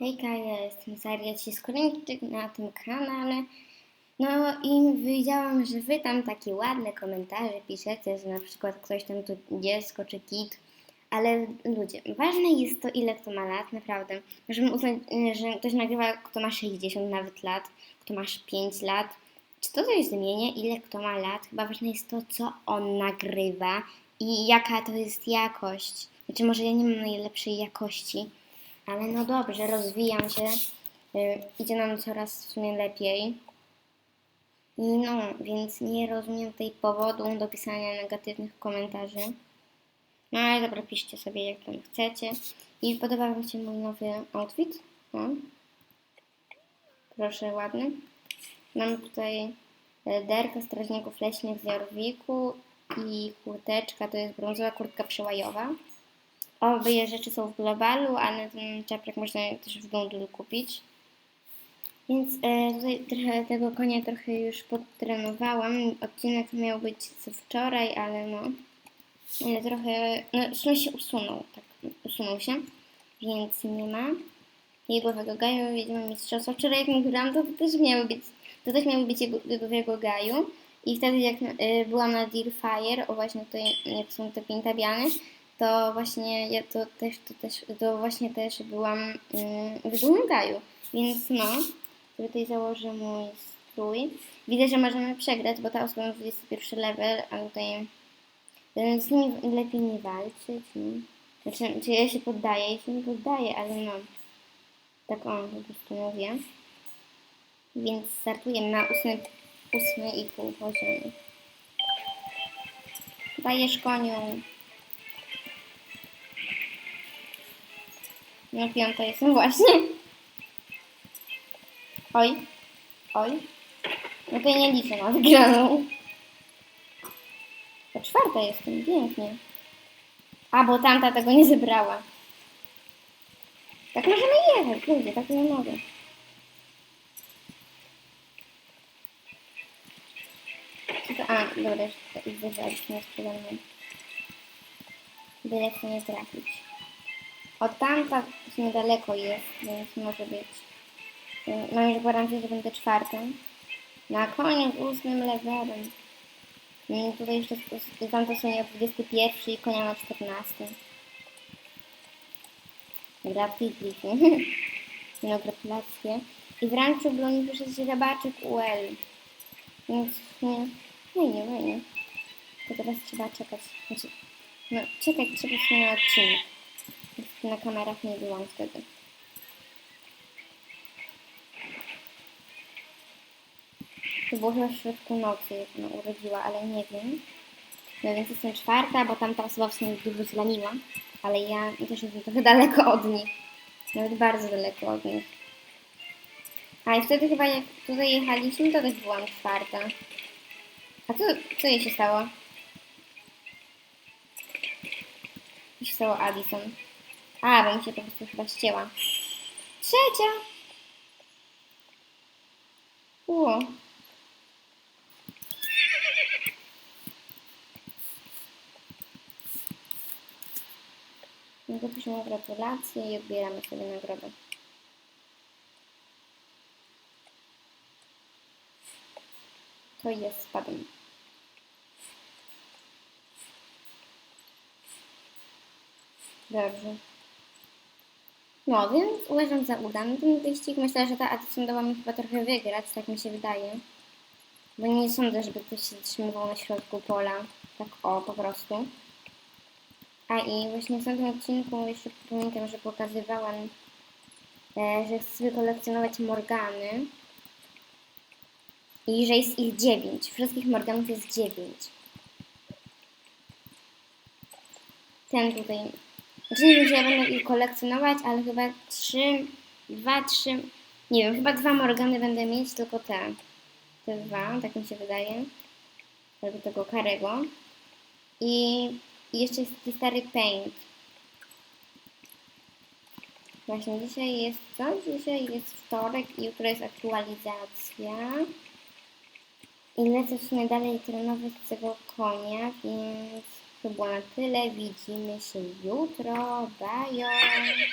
Hejka, ja jestem Zaria Ciskoryńczyk na tym kanale. No i widziałam, że wy tam takie ładne komentarze piszecie, że na przykład ktoś tam tu dziecko czy kit. Ale ludzie, ważne jest to, ile kto ma lat, naprawdę. Możemy uznać, y, że ktoś nagrywa, kto ma 60 nawet lat, kto ma 5 lat. Czy to coś zmienia, ile kto ma lat? Chyba ważne jest to, co on nagrywa i jaka to jest jakość. Znaczy, może ja nie mam najlepszej jakości, ale no dobrze, rozwijam się. y, Idzie nam coraz w sumie lepiej. I no, więc nie rozumiem tej powodu do pisania negatywnych komentarzy. No ale dobra, piszcie sobie jak tam chcecie. I podoba Wam się mój nowy outfit? Proszę, ładny. Mam tutaj e, derkę strażników leśnych z Jarwiku i kurteczka, to jest brązowa kurtka przełajowa. Obie rzeczy są w globalu, ale ten czapek można też w bundlu kupić. Więc e, tutaj trochę tego konia trochę już podtrenowałam. Odcinek miał być z wczoraj, ale no, trochę, no sumie się usunął, tak, usunął się, więc nie ma. Jegowego gaju, jedziemy mistrzostwa. Wczoraj jak nagrałam, to, to też miały być, to też miały być jego, jegowego gaju. I wtedy jak y, byłam na Deer Fire, o właśnie tutaj jak są te pintabiany, to właśnie ja to też, to też, to właśnie też byłam y, w jegowym gaju. Więc no, tutaj założę mój strój. Widzę, że możemy przegrać, bo ta osoba ma 21 level, a tutaj z nim lepiej nie walczyć. Nie? Znaczy, czy ja się poddaję? Ja się nie poddaję, ale no. Tak on po prostu mówię. Więc startuję na ósmy, ósmy i pół poziomie. Dajesz koniu. No piąta jestem właśnie. Oj. Oj. No to nie liczę na wygraną. To czwarta jestem, pięknie. A, bo tamta tego nie zebrała. Tak możemy jechać, ludzie, tak nie mogę. To? A, dobra, już zderzaliśmy jest przede mną. Byle chcę nie trafić. Od tamta już niedaleko jest, więc może być. Y, Mam już gwarancję, że będę czwartym. Na koniu z ósmym levelem. I tutaj jeszcze tamto są od 21 i konia na 14. Gratulacje. No, gratulacje. I w ranczu broni wyszedł rabaczek UL. Więc nie, fajnie, fajnie. To teraz trzeba czekać. Znaczy, no, czekać trzeba na odcinek. Na kamerach nie byłam wtedy. To było chyba w środku nocy, jak ona urodziła, ale nie wiem. No więc jestem czwarta, bo tamta osoba w sumie dużo zlaniła, ale ja też jestem trochę daleko od nich. Nawet bardzo daleko od nich. A i wtedy chyba jak tutaj jechaliśmy, to też byłam czwarta. A co, co jej się stało? Co się stało Addison? A, bo mi się po prostu chyba ścięła. Trzecia! Ło. No to piszemy gratulacje i odbieramy sobie nagrodę. To jest spadem. Dobrze. No, więc uważam za udany ten wyścig. Myślę, że ta Addison mi chyba trochę wygrać, tak mi się wydaje. Bo nie sądzę, żeby ktoś się zatrzymywał na środku pola. Tak o, po prostu. A i właśnie w tamtym odcinku jeszcze pamiętam, że pokazywałam, e, że chcę kolekcjonować Morgany. I że jest ich dziewięć. Wszystkich Morganów jest dziewięć. Ten tutaj. Znaczy nie wiem, czy ja będę ich kolekcjonować, ale chyba trzy, dwa, trzy, nie wiem, chyba dwa Morgany będę mieć, tylko te. Te dwa, tak mi się wydaje. Albo tego karego. I i jeszcze jest taki stary paint. Właśnie dzisiaj jest co? Dzisiaj jest wtorek i jutro jest aktualizacja. I lecę w sumie dalej trenować tego konia, więc to było na tyle. Widzimy się jutro. Bye!